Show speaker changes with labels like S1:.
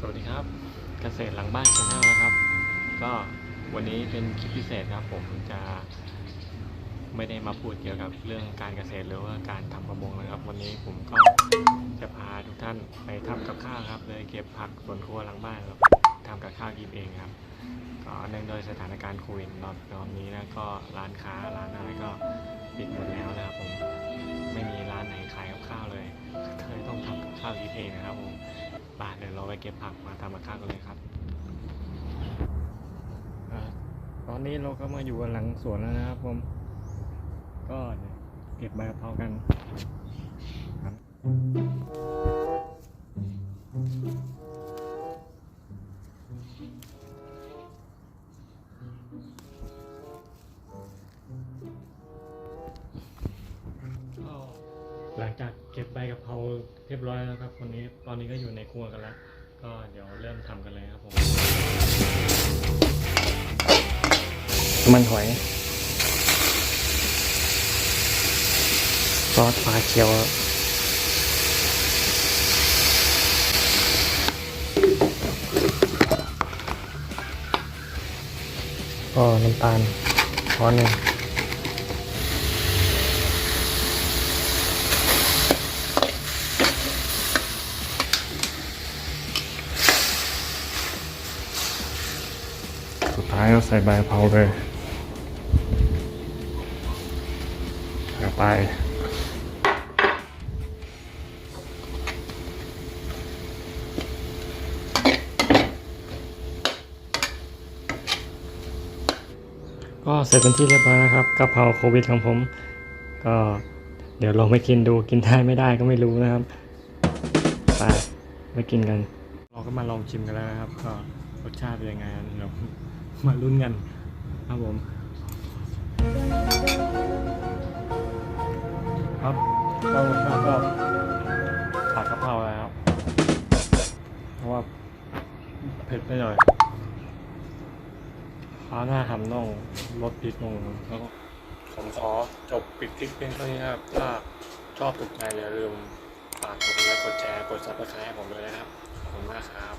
S1: สวัสดีครับ เกษตรหลังบ้านชาแนลนะครับ ก็วันนี้เป็นคลิปพิเศษครับ ผมจะไม่ได้มาพูดเกี่ยวกับเรื่องการเกษตรหรือว่าการทำประมงนะครับ วันนี้ผมก็จะพาทุกท่านไปทำกับข้าวครับเลยเก็บผักสวนครัวหลังบ้านครับทำกับข้าวกินเองครับก็เนื่องโดวยสถานการณ์โควิดตอนตอนนี้นะก็ร้านค้าร้านอะไรก็ปิดหมดแล้วนะครับผมไม่มีร้านไหนขายกับข้าวเลยเลยต้องทำกับข้าวกินเองนะครับผม บาเดี๋ยวเราไปเก็บผักมาทำกับข้าวกันเลยครับอ่าตอนนี้เราก็มาอยู่กันหลังสวนแล้วนะครับผม ก็เดี๋ยวเก็บใบกะเพรากัน ลังจากเก็บใบกะเพราเรียบร้อยแล้วครับวันนี้ตอนนี้ก็อยู่ในครัวกันแล้วก็เดี๋ยวเริ่มทำกันเลยครับผมมันหอยซอสปลาเคียวก็น้ำตาลช้อนหนึ่ง สุดท้ายก็ใส่ใบเพาเลยไปก็เสร็จเป็นที่เรียบร้อยนะครับกะเพราโควิดของผม ก็เดี๋ยวลองไปกินดูกินได้ไม่ได้ก็ไม่รู้นะครับไปไปกินกัน เราก็มาลองชิมกันแล้วนะครับ ก็รสชาติเป็นยังไงเดี๋ยว มาลุ้นกันครับผมครับก็รสชาติก็ผัดกะเพราแล้วครับเพราะว่าเผ็ดไปหน่อยข้าวหน้าหำน่องรสพริกลงแล้วก็ผมขอจบปิดคลิปเพียงเท่านี้นะครับ ถ้าชอบถูกใจอย่าลืมฝากกดไลค์กดแชร์กดซับสไครต์ให้ผมด้วยนะครับ ขอบคุณมากครับ